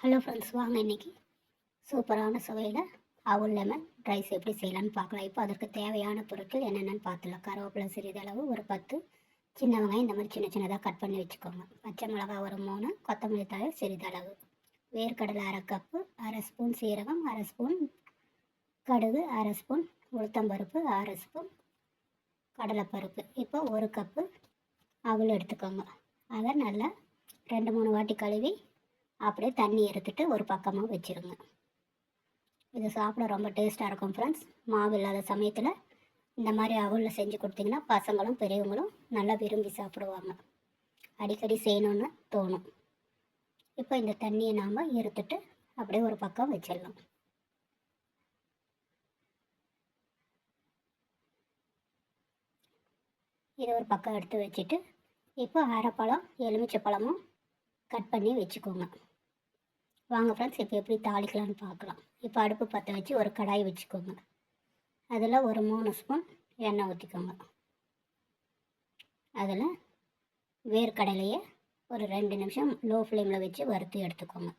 Hello friends வாங்க இன்றைக்கி சூப்பரான சுவையில் அவல் லெமன் ரைஸ் எப்படி செய்யலான்னு பார்க்கலாம். இப்போ அதற்கு தேவையான பொருட்கள் என்னென்னு பார்த்துலாம் கருவேப்பிலை சிறிதளவு ஒரு பத்து சின்ன வெங்காயம் இந்த மாதிரி சின்ன சின்னதாக கட் பண்ணி வச்சுக்கோங்க. பச்சை மிளகாய் ஒரு மூணு கொத்தமல்லி தழை சிறிதளவு. வேர்க்கடலை அரை கப்பு அரை ஸ்பூன் சீரகம் அரை ஸ்பூன் கடுகு அரை ஸ்பூன் உளுத்தம்பருப்பு அரை ஸ்பூன் கடலைப்பருப்பு. இப்போ ஒரு கப்பு அவல் எடுத்துக்கோங்க. அதை நல்லா ரெண்டு மூணு வாட்டி கழுவி அப்படியே தண்ணி எடுத்துட்டு ஒரு பக்கமாக வச்சுருங்க. இது சாப்பிட ரொம்ப டேஸ்ட்டாக இருக்கும் ஃப்ரெண்ட்ஸ் மாவு இல்லாத சமயத்தில் இந்த மாதிரி அவலில் செஞ்சு கொடுத்தீங்கன்னா பசங்களும் பெரியவங்களும் நல்லா விரும்பி சாப்பிடுவாங்க. அடிக்கடி செய்யணுன்னு தோணும். இப்போ இந்த தண்ணியை நாம் எடுத்துட்டு அப்படியே ஒரு பக்கம் வச்சிடலாம். இதை ஒரு பக்கம் எடுத்து வச்சுட்டு இப்போ அரைப்பழம் எலுமிச்சை பழமும் கட் பண்ணி வச்சுக்கோங்க. வாங்க ஃப்ரெண்ட்ஸ் இப்போ எப்படி தாளிக்கலாம்னு பார்க்கலாம். இப்போ அடுப்பு பற்ற வச்சு ஒரு கடாய் வச்சுக்கோங்க. அதில் ஒரு மூணு ஸ்பூன் எண்ணெய் ஊற்றிக்கோங்க அதில் வேர்க்கடலையை ஒரு ரெண்டு நிமிஷம் லோ ஃப்ளேமில் வச்சு வறுத்து எடுத்துக்கோங்க.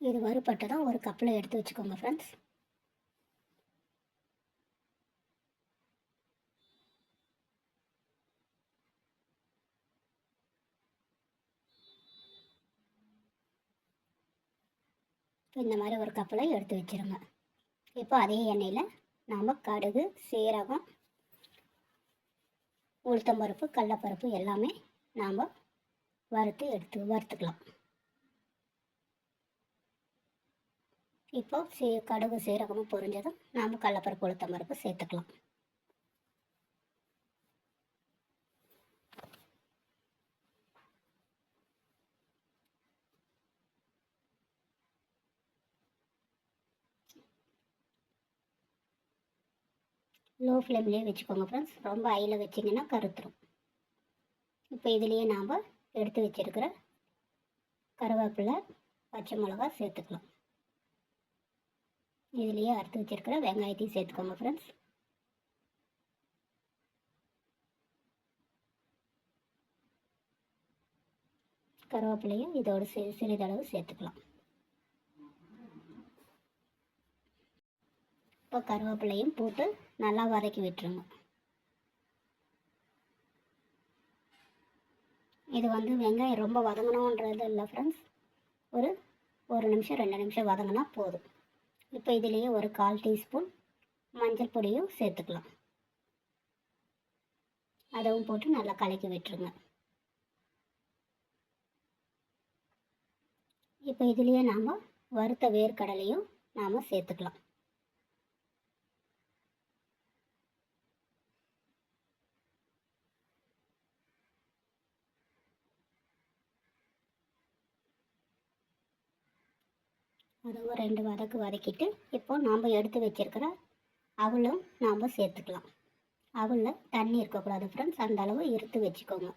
இது வறுப்பட்டதும் ஒரு கப்பில் எடுத்து வச்சுக்கோங்க ஃப்ரெண்ட்ஸ் இப்போ இந்த மாதிரி ஒரு கப்பில் எடுத்து வச்சுருங்க. இப்போ அதே எண்ணெயில் நாம் கடுகு சீரகம் உளுத்தம்பருப்பு கடலப்பருப்பு எல்லாமே நாம் வறுத்து எடுத்து வறுத்துக்கலாம். இப்போ சீ கடுகு சீரகமும் பொரிஞ்சதும் நாம் கடலப்பருப்பு உளுத்தம்பருப்பு சேர்த்துக்கலாம். லோ ஃப்ளேம்லேயே வச்சுக்கோங்க ஃப்ரெண்ட்ஸ் ரொம்ப ஹையில் வச்சிங்கன்னா கருத்துரும். இப்போ இதுலேயே நாம் எடுத்து வச்சுருக்கிற கருவேப்பிலை பச்சை மிளகா சேர்த்துக்கலாம். இதுலேயே அறுத்து வச்சுருக்கிற வெங்காயத்தையும் சேர்த்துக்கோங்க ஃப்ரெண்ட்ஸ் கருவேப்பிலையும் இதோடு சிறிதளவு சேர்த்துக்கலாம். இப்போ கருவேப்பிலையும் போட்டு நல்லா வதக்கி விட்டுருங்க. இது வந்து வெங்காயம் ரொம்ப வதங்கணுன்றது இல்லை ஃப்ரெண்ட்ஸ் ஒரு ஒரு நிமிஷம் ரெண்டு நிமிஷம் வதங்கினா போதும். இப்போ இதுலேயே ஒரு கால் டீஸ்பூன் மஞ்சள் பொடியும் சேர்த்துக்கலாம். அதவும் போட்டு நல்லா கலக்கி விட்டுருங்க. இப்போ இதுலேயே நாம் வறுத்த வேர்க்கடலையும் நாம் சேர்த்துக்கலாம். அதுவும் ரெண்டு வதக்கு வதக்கிட்டு இப்போ நாம் எடுத்து வச்சுருக்கிற அவளும் நாம் சேர்த்துக்கலாம். அவளில் தண்ணி இருக்கக்கூடாது ஃப்ரெண்ட்ஸ் அந்த அளவு இருத்து வச்சுக்கோங்க.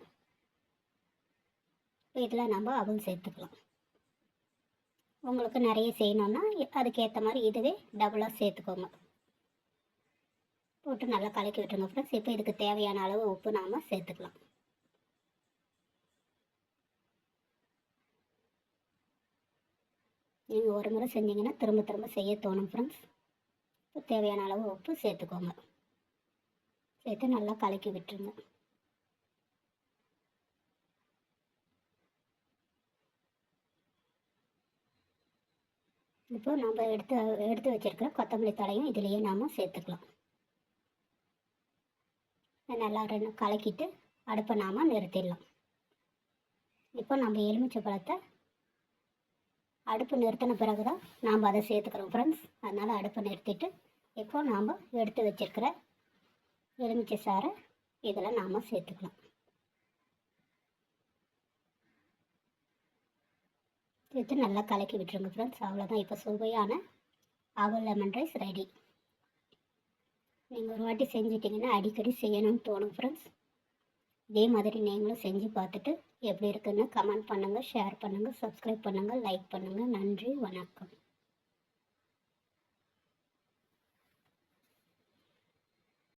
இப்போ இதில் நம்ம அவள் சேர்த்துக்கலாம். உங்களுக்கு நிறைய செய்யணுன்னா அதுக்கேற்ற மாதிரி இதுவே டபுளாக சேர்த்துக்கோங்க. போட்டு நல்லா கலக்கி விட்டுருங்க ஃப்ரெண்ட்ஸ் இப்போ இதுக்கு தேவையான அளவு உப்பு நாம் சேர்த்துக்கலாம். நீங்கள் ஒரு முறை செஞ்சீங்கன்னா திரும்ப திரும்ப செய்ய தோணும் ஃப்ரெண்ட்ஸ் இப்போ தேவையான அளவு உப்பு சேர்த்துக்கோங்க. சேர்த்து நல்லா கலக்கி விட்டுருங்க. இப்போ நம்ம எடுத்து எடுத்து வச்சுருக்கிற கொத்தமல்லி தலையும் இதுலேயே நாம் சேர்த்துக்கலாம். நல்லா ரெண்டு கலக்கிட்டு அடுப்பை நாம் நிறுத்திடலாம். இப்போ நம்ம எலுமிச்சை பழத்தை அடுப்பு நிறுத்தின பிறகு தான் நாம் அதை சேர்த்துக்கிறோம் ஃப்ரெண்ட்ஸ் அதனால் அடுப்பை நிறுத்திட்டு இப்போ நாம் எடுத்து வச்சிருக்கிற எலுமிச்சை சாரை இதில் நாம் சேர்த்துக்கலாம். சேர்த்து நல்லா கலக்கி விட்டுருங்க ஃப்ரெண்ட்ஸ் அவ்வளோதான் இப்போ சுவையான அவல் லெமன் ரைஸ் ரெடி நீங்கள் ஒரு வாட்டி செஞ்சிட்டிங்கன்னா அடிக்கடி செய்யணும்னு தோணும் ஃப்ரெண்ட்ஸ் இதே மாதிரி நீங்களும் செஞ்சு பார்த்துட்டு எப்படி இருக்குன்னு கமெண்ட் பண்ணுங்கள் ஷேர் பண்ணுங்கள் சப்ஸ்கிரைப் பண்ணுங்கள் லைக் பண்ணுங்கள் நன்றி வணக்கம்.